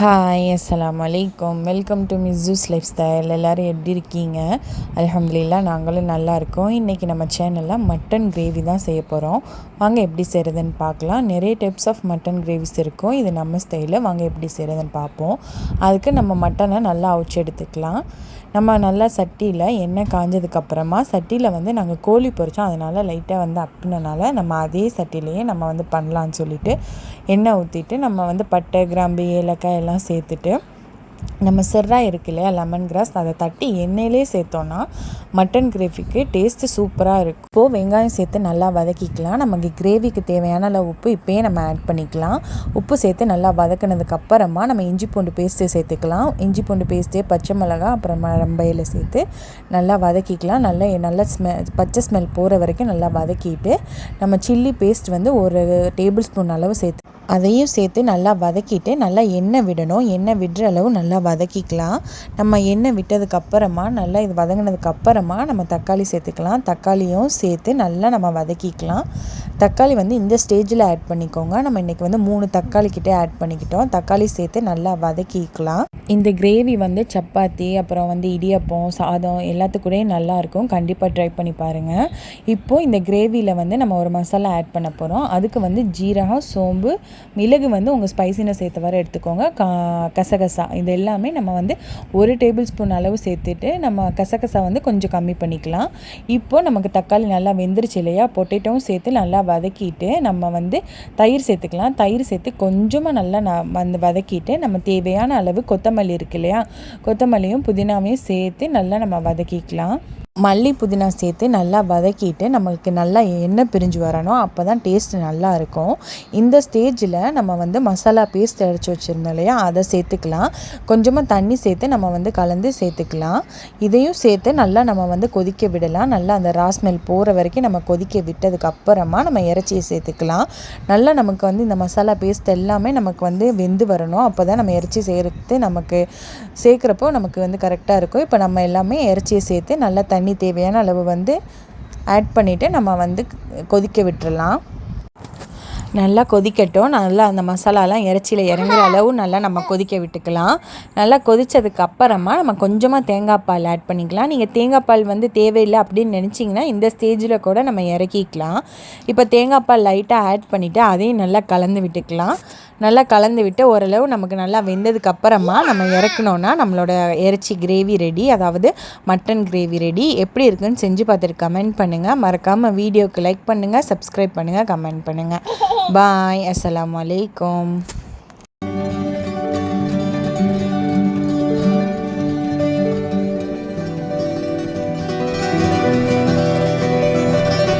Hi அஸ்லாம் வலைக்கம் welcome to Mrs lifestyle எல்லோரும் எப்படி இருக்கீங்க? அலமதுல்லா நாங்களும் நல்லா இருக்கோம். இன்றைக்கி நம்ம சேனலில் மட்டன் கிரேவி தான் செய்ய போகிறோம் வாங்க எப்படி செய்கிறதுன்னு பார்க்கலாம். நிறைய டைப்ஸ் ஆஃப் மட்டன் கிரேவிஸ் இருக்கும். இது நம்ம ஸ்டைலில் வாங்க எப்படி செய்கிறதுன்னு பார்ப்போம். அதுக்கு நம்ம மட்டனை நல்லா அவிச்சு எடுத்துக்கலாம். நம்ம நல்லா சட்டியில் எண்ணெய் காஞ்சதுக்கப்புறமா சட்டியில் வந்து நாங்கள் கோழி பொறிச்சோம் அதனால் லைட்டாக வந்து அப்பினனால நம்ம அதே சட்டிலேயே நம்ம வந்து பண்ணலான்னு சொல்லிட்டு எண்ணெய் ஊற்றிட்டு நம்ம வந்து பட்டை கிராம்பு ஏலக்காய் எல்லாம் சேர்த்துட்டு நம்ம செர்ரா இருக்கு இல்லையா லெமன் கிராஸ் அதை தட்டி எண்ணெயிலே சேர்த்தோன்னா மட்டன் கிரேவிக்கு டேஸ்ட்டு சூப்பராக இருக்கும். இப்போது வெங்காயம் சேர்த்து நல்லா வதக்கிக்கலாம். நமக்கு கிரேவிக்கு தேவையான அளவு உப்பு இப்போயே நம்ம ஆட் பண்ணிக்கலாம். உப்பு சேர்த்து நல்லா வதக்கினதுக்கப்புறமா நம்ம இஞ்சி பூண்டு பேஸ்ட்டு சேர்த்துக்கலாம். இஞ்சி பூண்டு பேஸ்ட்டு பச்சை மிளகா அப்புறம் ரம்பையில் சேர்த்து நல்லா வதக்கிக்கலாம். நல்லா நல்லா ஸ்மெ பச்சை ஸ்மெல் போகிற வரைக்கும் நல்லா வதக்கிட்டு நம்ம சில்லி பேஸ்ட் வந்து ஒரு டேபிள் ஸ்பூன் அளவு சேர்த்து அதையும் சேர்த்து நல்லா வதக்கிட்டு நல்லா எண்ணெய் விடணும். எண்ணெய் விடுற அளவு நல்லா வதக்கிக்கலாம். நம்ம எண்ணெய் விட்டதுக்கப்புறமா நல்லா இது வதங்கினதுக்கப்புறமா நம்ம தக்காளி சேர்த்துக்கலாம். தக்காளியும் சேர்த்து நல்லா நம்ம வதக்கிக்கலாம். தக்காளி வந்து இந்த ஸ்டேஜில் ஆட் பண்ணிக்கோங்க. நம்ம இன்றைக்கி வந்து மூணு தக்காளி கிட்டே ஆட் பண்ணிக்கிட்டோம். தக்காளி சேர்த்து நல்லா வதக்கிக்கலாம். இந்த கிரேவி வந்து சப்பாத்தி அப்புறம் வந்து இடியப்பம் சாதம் எல்லாத்துக்கூடயும் நல்லாயிருக்கும் கண்டிப்பாக ட்ரை பண்ணி பாருங்கள் இப்போது இந்த கிரேவியில் வந்து நம்ம ஒரு மசாலா ஆட் பண்ண போகிறோம் அதுக்கு வந்து ஜீரகம் சோம்பு மிளகு வந்து உங்கள் ஸ்பைசினஸ் சேர்த்த வர எடுத்துக்கோங்க. கா கசகசா. இது எல்லாமே நம்ம வந்து ஒரு டேபிள் ஸ்பூன் அளவு சேர்த்துட்டு நம்ம கசகசா வந்து கொஞ்சம் கம்மி பண்ணிக்கலாம். இப்போது நமக்கு தக்காளி நல்லா வெந்துருச்சு இல்லையா? பொட்டேட்டோவும் சேர்த்து நல்லா வதக்கிட்டு நம்ம வந்து தயிர் சேர்த்துக்கலாம். தயிர் சேர்த்து கொஞ்சமாக நல்லா நான் வந்து வதக்கிட்டு நம்ம தேவையான அளவு கொத்தமல்லி இருக்கு இல்லையா? கொத்தமல்லியும் புதினாவையும் சேர்த்து நல்லா நம்ம வதக்கிக்கலாம். மல்லி புதினா சேர்த்து நல்லா வதக்கிட்டு நமக்கு நல்லா எண்ணெய் பிரிஞ்சு வரணும். அப்போ தான் டேஸ்ட் நல்லா இருக்கும். இந்த ஸ்டேஜில் நம்ம வந்து மசாலா பேஸ்ட் அரைச்சி வச்சுருந்தோம் இல்லையா? அதை சேர்த்துக்கலாம். கொஞ்சமாக தண்ணி சேர்த்து நம்ம வந்து கலந்து சேர்த்துக்கலாம். இதையும் சேர்த்து நல்லா நம்ம வந்து கொதிக்க விடலாம். நல்லா அந்த ராஸ்மெல் போகிற வரைக்கும் நம்ம கொதிக்க விட்டதுக்கு அப்புறமா நம்ம இறைச்சியை சேர்த்துக்கலாம். நல்லா நமக்கு வந்து இந்த மசாலா பேஸ்ட் எல்லாமே நமக்கு வந்து வெந்து வரணும். அப்போ தான் நம்ம இறைச்சி சேர்த்து நமக்கு சேர்க்குறப்போ நமக்கு வந்து கரெக்டாக இருக்கும். இப்போ நம்ம எல்லாமே இறைச்சியை சேர்த்து நல்லா தண்ணி தண்ணி தேவையான அளவு வந்து ஆட் பண்ணிவிட்டு நம்ம வந்து கொதிக்க விட்டுடலாம் நல்லா கொதிக்கட்டும். நல்லா அந்த மசாலாலாம் இறைச்சியில் இறங்குற அளவு நல்லா நம்ம கொதிக்க விட்டுக்கலாம். நல்லா கொதித்ததுக்கு அப்புறமா நம்ம கொஞ்சமாக தேங்காய் பால் ஆட் பண்ணிக்கலாம். நீங்கள் தேங்காய் பால் வந்து தேவையில்லை அப்படின்னு நினச்சிங்கன்னா இந்த ஸ்டேஜில் கூட நம்ம இறக்கிக்கலாம். இப்போ தேங்காய் பால் லைட்டாக ஆட் பண்ணிவிட்டு அதையும் நல்லா கலந்து விட்டுக்கலாம். நல்லா கலந்து விட்டு ஓரளவு நமக்கு நல்லா வெந்ததுக்கு அப்புறமா நம்ம இறக்கணுன்னா நம்மளோட இறைச்சி கிரேவி ரெடி அதாவது மட்டன் கிரேவி ரெடி எப்படி இருக்குன்னு செஞ்சு பார்த்துட்டு கமெண்ட் பண்ணுங்கள் மறக்காமல் வீடியோக்கு லைக் பண்ணுங்கள் சப்ஸ்கிரைப் பண்ணுங்கள் கமெண்ட் பண்ணுங்கள் பாய் அஸ்லாம் வலைக்கம்